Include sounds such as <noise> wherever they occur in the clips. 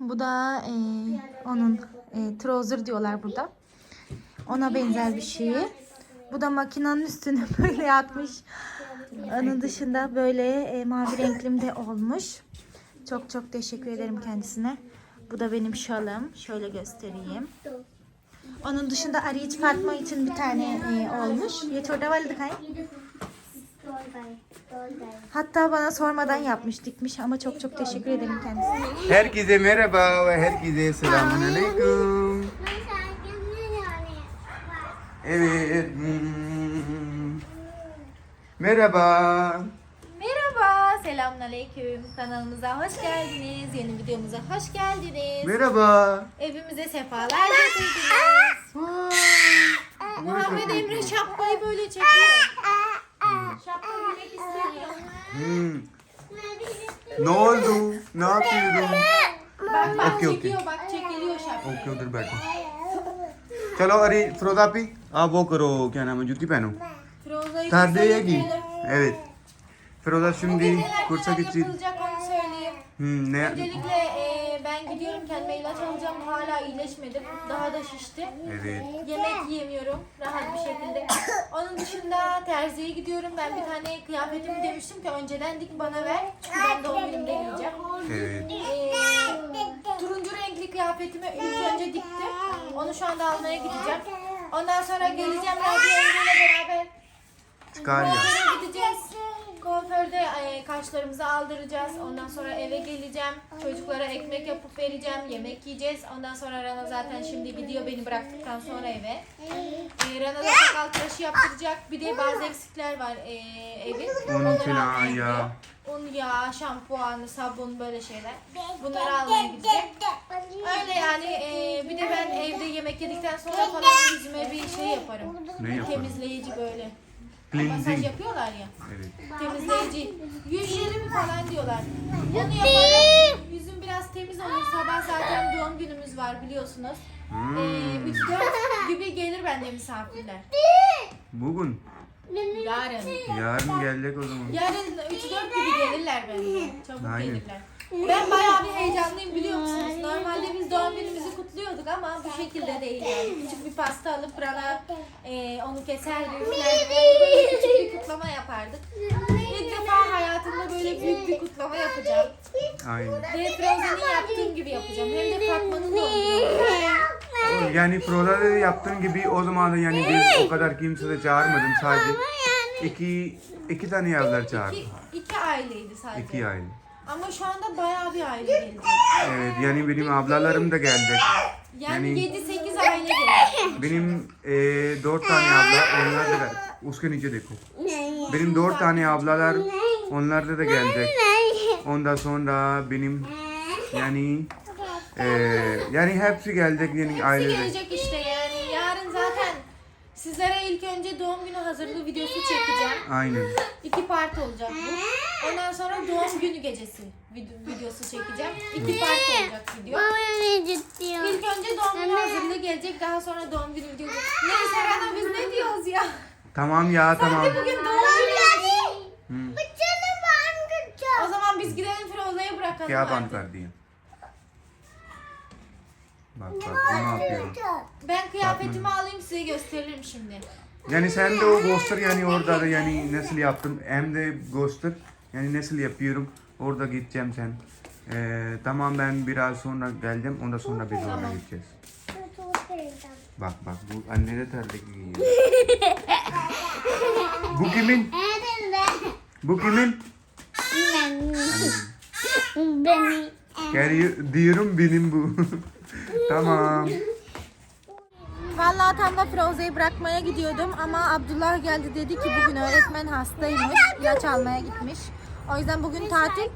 Bu da e, onun e, trouser diyorlar burada. Ona benzer bir şey. Bu da makinenin üstüne <laughs> böyle yatmış. Onun dışında böyle e, mavi renklimde olmuş. Çok çok teşekkür ederim kendisine. Bu da benim şalım. Şöyle göstereyim. Onun dışında Ariç Fatma için bir tane e, olmuş. Ye çoda valide kay. Hatta bana sormadan yapmış, dikmiş ama çok çok teşekkür ederim kendisine. Herkese merhaba ve herkese selamun aleyküm. Evet. Merhaba. Merhaba, selamünaleyküm. Kanalımıza hoş geldiniz. Yeni videomuza hoş geldiniz. Merhaba. Evimize sefalar getirdiniz. Muhammed Emre şapkayı böyle çekiyor. istemiyor. Hmm. Ne oldu? Ne yapıyordun? Bak bak Okey, okey. çekiyor, bak çekiliyor şapka. Okay उधर बैठो चलो अरे फिरोजा पी आप वो करो क्या नाम है जूती पहनो Froza'yı Tardeyegi. keselim. Evet. Firoza şimdi Neler kursa neler gitti. ben gidiyorum kendime ilaç alacağım. Hala iyileşmedim. Daha da şişti. Evet. Yemek yiyemiyorum rahat bir şekilde. Onun dışında terziye gidiyorum. Ben bir tane kıyafetimi demiştim ki önceden dik bana ver. Çünkü ben doğum günümde giyeceğim. Evet. Ee, turuncu renkli kıyafetimi ilk önce diktim. Onu şu anda almaya gideceğim. Ondan sonra geleceğim ile beraber Çıkar ya. gideceğiz. Kuaförde e, kaşlarımızı aldıracağız. Ondan sonra eve geleceğim. Çocuklara ekmek yapıp vereceğim. Yemek yiyeceğiz. Ondan sonra Rana zaten şimdi gidiyor beni bıraktıktan sonra eve. E, Rana da sakal tıraşı yaptıracak. Bir de bazı eksikler var e, evin. Un Onları filan ya. Un, yağ, şampuan, sabun böyle şeyler. Bunları almaya gidecek. Öyle yani e, bir de ben evde yemek yedikten sonra falan yüzüme bir şey yaparım. Ne yaparım? Temizleyici böyle. Masaj Cleansing. yapıyorlar ya. Evet. Temizleyici. Yüz jeli mi falan diyorlar. Bunu yaparım. Yüzüm biraz temiz olur. Sabah zaten doğum günümüz var biliyorsunuz. Hmm. Ee, 3-4 gibi gelir bende misafirler. Bugün. Yarın. Yarın gelecek o zaman. Yarın 3-4 gibi gelirler bence. Çabuk Aynen. gelirler. Ben bayağı bir heyecanlıyım biliyor musunuz? Normalde biz doğum günümüzü kutluyorduk ama bu şekilde değil yani. Küçük bir pasta alıp Rana e, onu üflerdik. Böyle küçük bir kutlama yapardık. İlk defa hayatımda böyle büyük bir kutlama yapacağım. Aynen. Ve Frozen'in yaptığım gibi yapacağım. Hem de Fatma'nın doğum günü. O, Yani Firoza da yaptığın gibi o zaman da yani biz o kadar kimse de çağırmadım sadece iki iki tane yazlar çağırdım. İki, iki aileydi sadece. İki aile. Ama şu anda bayağı bir aile gelecek. Evet yani benim ablalarım da gelecek. Yani, Yani- 7-8 aile gelecek. Benim eee dört tane abla onlar da gel. Uske nice dekho. Benim dört tane ablalar onlarda da gelecek. Ondan sonra benim yani eee yani hepsi gelecek yani Hepsi ailede. gelecek işte yani. Yarın zaten sizlere ilk önce doğum günü hazırlığı videosu çekeceğim. Aynen. İki part olacak bu. Ondan sonra doğum günü gecesi vid- videosu çekeceğim. İki part olacak video. İlk önce doğum günü hazırlığı gelecek. Daha sonra doğum günü videosu. Neyse Rana biz ne diyoruz ya? Tamam ya tamam. Bugün doğum günü. Hmm. O zaman biz gidelim Firoza'ya bırakalım क्या बंद artık. कर दिया bak bak bunu yapıyorum. Ben kıyafetimi alayım size gösteririm şimdi. Yani sen de o göster yani orada da yani nasıl yaptım hem de göster yani nasıl yapıyorum orada gideceğim sen. Ee, tamam ben biraz sonra geleceğim ondan sonra biz oraya gideceğiz. Bak bak bu anne de terlik giyiyor. <laughs> bu kimin? Bu kimin? Geliyor, diyorum benim bu. <laughs> tamam. Vallahi tam da Firoza'yı bırakmaya gidiyordum ama Abdullah geldi dedi ki bugün öğretmen hastaymış. ilaç almaya gitmiş. O yüzden bugün tatil.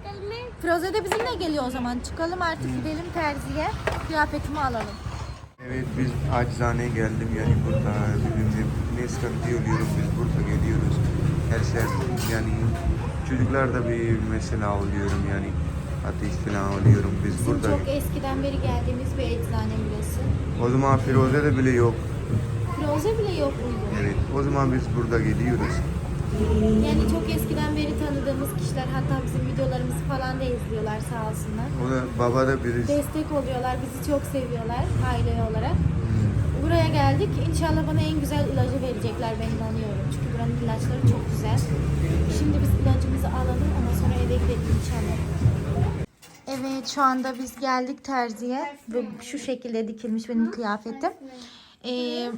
Firoze de bizimle geliyor o zaman. Çıkalım artık gidelim terziye. Kıyafetimi alalım. Evet biz acizane geldim yani burada bizim ne sıkıntı oluyoruz biz burada geliyoruz. Her şey yani çocuklarda bir mesela oluyorum yani ateş falan oluyorum biz Bizim burada. çok eskiden beri geldiğimiz bir eczane burası. O zaman Firuze de bile yok. Firoze bile yok muydu? Evet o zaman biz burada geliyoruz. Yani çok eskiden beri tanıdığımız kişiler hatta bizim videolarımızı falan da izliyorlar sağ olsunlar. O da baba da birisi. Destek oluyorlar, bizi çok seviyorlar aile olarak. Buraya geldik. İnşallah bana en güzel ilacı verecekler ben inanıyorum. Çünkü buranın ilaçları çok güzel. Şimdi biz ilacımızı alalım ondan sonra eve gidelim inşallah. Evet şu anda biz geldik terziye şu şekilde dikilmiş benim kıyafetim. Ee,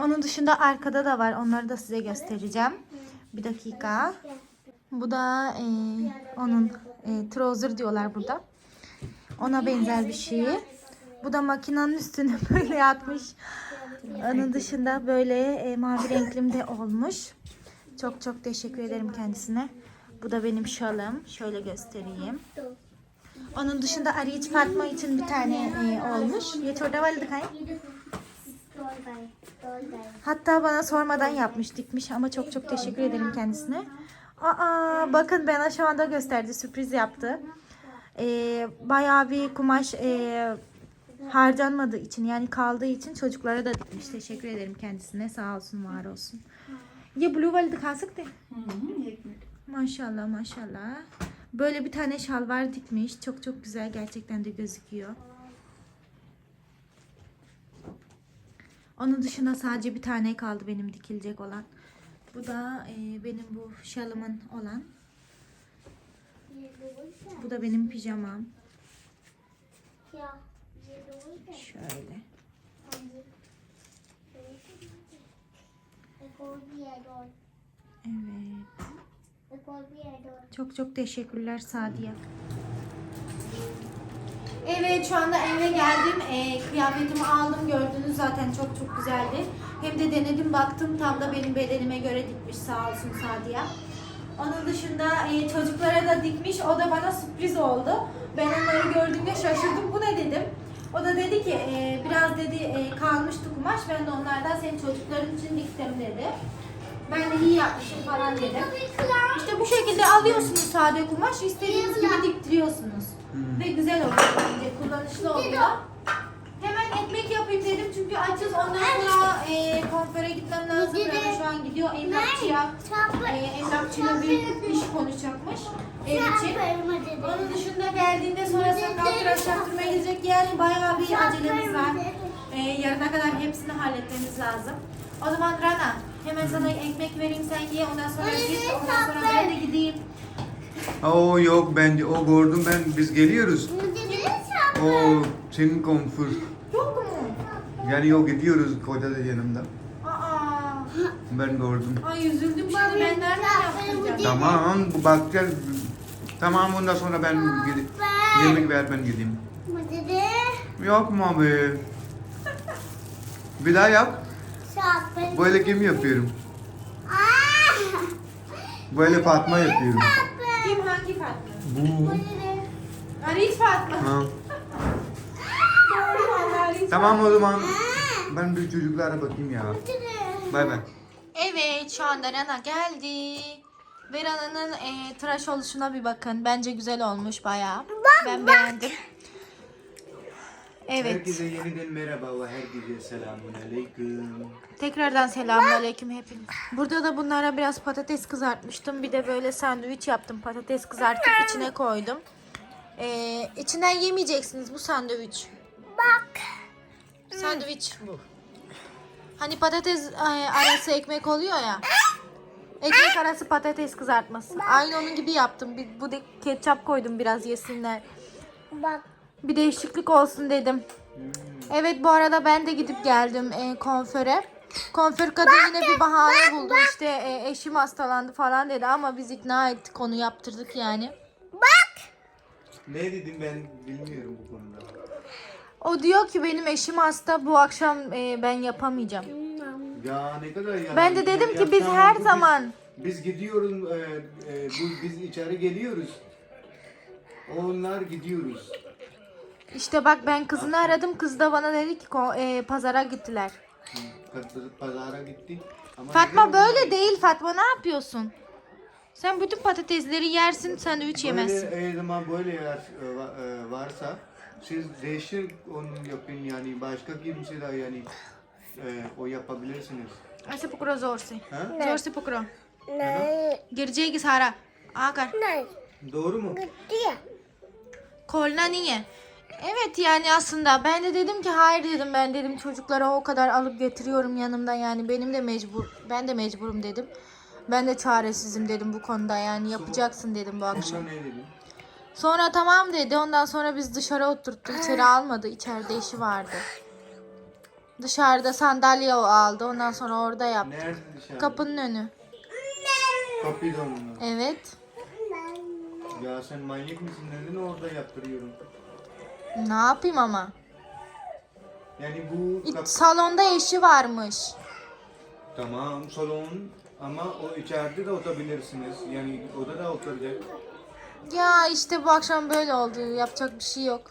onun dışında arkada da var. Onları da size göstereceğim. Bir dakika. Bu da e, onun e, trouser diyorlar burada. Ona benzer bir şey. Bu da makinenin üstüne <laughs> böyle yatmış. Onun dışında böyle e, mavi renklimde olmuş. Çok çok teşekkür ederim kendisine. Bu da benim şalım. Şöyle göstereyim. Onun dışında Ariç Fatma için bir tane e, olmuş. Ye çoda valide kay. Hatta bana sormadan yapmış, dikmiş ama çok çok teşekkür ederim kendisine. Aa, bakın bana şu anda gösterdi, sürpriz yaptı. Ee, bayağı bir kumaş e, harcanmadığı için yani kaldığı için çocuklara da dikmiş. Teşekkür ederim kendisine. Sağ olsun, var olsun. Ye blue valide kalsık de. Maşallah maşallah. Böyle bir tane şalvar dikmiş. Çok çok güzel gerçekten de gözüküyor. Onun dışında sadece bir tane kaldı benim dikilecek olan. Bu da e, benim bu şalımın olan. Bu da benim pijamam. Şöyle. Evet. Çok çok teşekkürler Sadiye. Evet şu anda eve geldim. Ee, kıyafetimi aldım gördünüz zaten çok çok güzeldi. Hem de denedim baktım tam da benim bedenime göre dikmiş sağ olsun Sadiye. Onun dışında e, çocuklara da dikmiş. O da bana sürpriz oldu. Ben onları gördüğümde şaşırdım. Bu ne dedim. O da dedi ki e, biraz dedi e, kalmıştı kumaş. Ben de onlardan senin çocukların için diktim dedi. Ben de iyi yapmışım falan dedim. İşte bu şekilde alıyorsunuz sade kumaş, istediğiniz gibi diktiriyorsunuz. Ve güzel oluyor bence, kullanışlı oluyor. Hemen ekmek yapayım dedim çünkü açız. Ondan sonra e, konfere gitmem lazım. Yani şu an gidiyor emlakçıya. E, emlakçıyla bir iş konuşacakmış ev için. Onun dışında geldiğinde sonra sakal tıraş yaptırmaya gidecek. Yani bayağı bir acelemiz var. E, yarına kadar hepsini halletmemiz lazım. O zaman Rana hemen sana ekmek vereyim sen ye ondan sonra git ondan sonra ben de gideyim. O yok bence o gördüm ben biz geliyoruz. O senin konfur. Yok mu? Yani o gidiyoruz koca da yanımda. Aa, Ben gördüm. ay üzüldüm şimdi ben nereden yaptıracağım? Tamam bu bakacağız. Tamam ondan sonra ben gidip yemek ver ben gideyim. Yok mu abi? Bir daha yap. Böyle kim yapıyorum? Böyle Fatma yapıyorum. Kim hangi Fatma? Bu. Ariç Fatma. Ha. Tamam o zaman. Ben bir çocuklara bakayım ya. Bay bay. Evet şu anda Rana geldi. Ve Rana'nın e, tıraş oluşuna bir bakın. Bence güzel olmuş bayağı. ben beğendim. Evet. Herkese yeniden merhaba ve herkese selamun aleyküm. Tekrardan selamünaleyküm hepiniz. Burada da bunlara biraz patates kızartmıştım. Bir de böyle sandviç yaptım. Patates kızartıp içine koydum. Ee, içinden yemeyeceksiniz bu sandviç. Bak. Sandviç bu. Hani patates e, arası ekmek oluyor ya. Ekmek arası patates kızartması. Aynı onun gibi yaptım. Bir, bu da ketçap koydum biraz yesinler. Bak. Bir değişiklik olsun dedim. Evet bu arada ben de gidip geldim e, konföre. Konför kadın yine bir bahane buldu. İşte e, eşim hastalandı falan dedi ama biz ikna ettik onu yaptırdık yani. Ne dedim ben bilmiyorum bu konuda. O diyor ki benim eşim hasta bu akşam e, ben yapamayacağım. Ya ne kadar ya. Ben de dedim ki biz her Biz- zaman Biz gidiyoruz, e, e, bu, biz içeri geliyoruz. Onlar gidiyoruz. işte bak ben kızını aradım kız da bana dedi ki ko- e, pazara gittiler. Paz- Pazara gittik. Ama Fatma gidelim. böyle değil Fatma ne yapıyorsun? Sen bütün patatesleri yersin sandviç yemezsin. Böyle e, zaman böyle eğer e, va- e, varsa siz değişir onu yapın yani başka kimse de yani e, o yapabilirsiniz. Ase pokro zorsi. Ha? Zorsi pokro. गिर Sara. आकर Doğru mu? Koluna niye? Evet yani aslında ben de dedim ki hayır dedim ben dedim çocuklara o kadar alıp getiriyorum yanımda yani benim de mecbur ben de mecburum dedim. Ben de çaresizim dedim bu konuda yani yapacaksın dedim bu akşam. Sonra tamam dedi ondan sonra biz dışarı oturttuk içeri almadı içeride işi vardı. Dışarıda sandalye aldı ondan sonra orada yaptı. Nerede dışarı? Kapının önü. Kapıyı da onunla. Evet. Ya sen manyak mısın? Neden orada yaptırıyorum? Ne yapayım ama? Yani bu İç- Salonda eşi varmış. tamam salon ama o içeride de oturabilirsiniz. Yani odada oturacak. Ya işte bu akşam böyle oldu. Yapacak bir şey yok.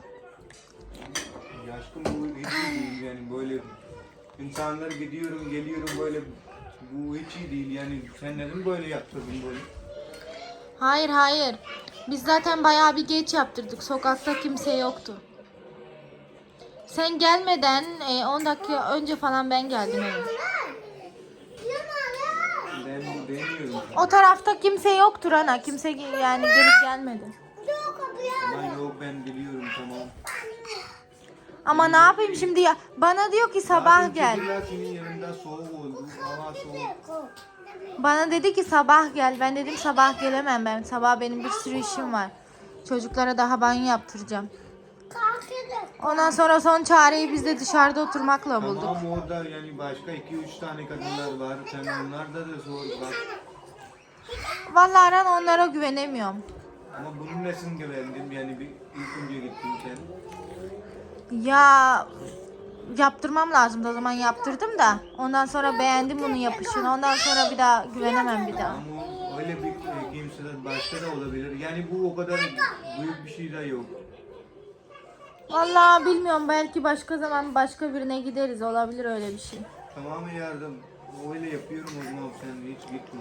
Ya aşkım bu hiç iyi değil yani böyle insanlar gidiyorum geliyorum böyle bu hiç iyi değil yani sen neden böyle yaptırdın böyle? Hayır hayır. Biz zaten bayağı bir geç yaptırdık. Sokakta kimse yoktu. Sen gelmeden e, 10 dakika önce falan ben geldim eve. Ben bu demiyorum. O tarafta kimse yoktur ana. Kimse ge- yani gelip gelmedi. Aman yok ben biliyorum tamam. Ama ne yapayım şimdi ya? Bana diyor ki sabah Zaten gel. çocuklar senin yanında soğuk oldu. Hava soğuk. Bana dedi ki sabah gel. Ben dedim sabah gelemem ben. Sabah benim bir sürü işim var. Çocuklara daha banyo yaptıracağım. Ondan sonra son çareyi biz de dışarıda oturmakla bulduk. Tamam orada yani başka 2-3 tane kadınlar var. Sen onlarda da sor bak. Vallahi Aran onlara güvenemiyorum. Ama bunun nesin güvendim yani bir ilk önce gittin sen. Ya yaptırmam lazımdı o zaman yaptırdım da. Ondan sonra beğendim bunun yapışını. Ondan sonra bir daha güvenemem bir daha. Ama öyle bir e, kimseden başka da olabilir. Yani bu o kadar büyük bir şey de yok. Vallahi bilmiyorum belki başka zaman başka birine gideriz olabilir öyle bir şey. Tamam yardım. Öyle yapıyorum o zaman sen hiç gitme.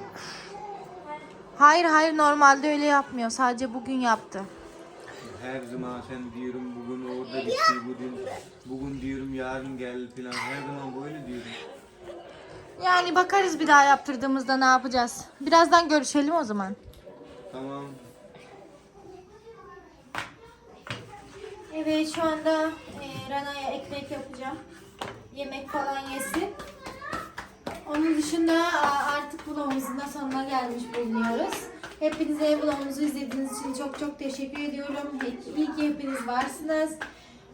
Hayır hayır normalde öyle yapmıyor. Sadece bugün yaptı. Her zaman sen diyorum bugün orada gitti bugün. Bugün diyorum yarın gel filan. Her zaman böyle diyorum. Yani bakarız bir daha yaptırdığımızda ne yapacağız. Birazdan görüşelim o zaman. Tamam. Evet şu anda e, Rana'ya ekmek yapacağım. Yemek falan yesin. Onun dışında artık vlogumuzun da sonuna gelmiş bulunuyoruz. Hepinize vlogumuzu izlediğiniz için çok çok teşekkür ediyorum. İyi ki hepiniz varsınız.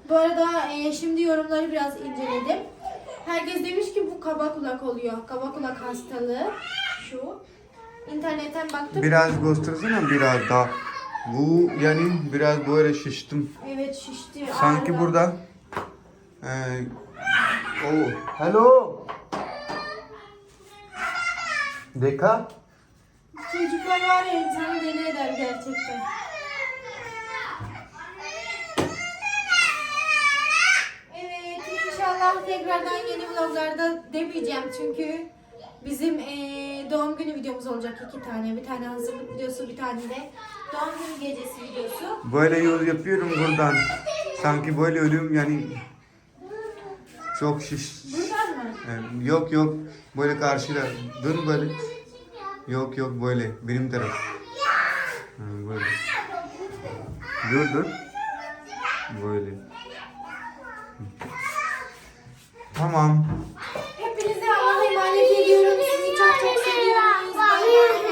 Bu arada e, şimdi yorumları biraz inceledim. Herkes demiş ki bu kaba kulak oluyor. Kaba kulak hastalığı şu. İnternetten baktım. Biraz göstersene biraz daha. Bu yani biraz böyle şiştim. Evet şişti. Sanki ağrıdan. burada e, o hello Deka Çocuklar var ya insanı deli eder gerçekten. Evet inşallah tekrardan yeni vloglarda demeyeceğim çünkü bizim eee, doğum günü videomuz olacak iki tane. Bir tane hazırlık videosu bir tane de Böyle yol yapıyorum buradan. Sanki böyle ölüyorum yani. Çok şiş. Buradan mı? Yok yok. Böyle karşıda. Dön böyle. Yok yok böyle. Benim taraf. Böyle. Dur dur. Böyle. Tamam. Hepinize Allah'a emanet ediyorum. Sizi çok çok seviyorum. Bay bay.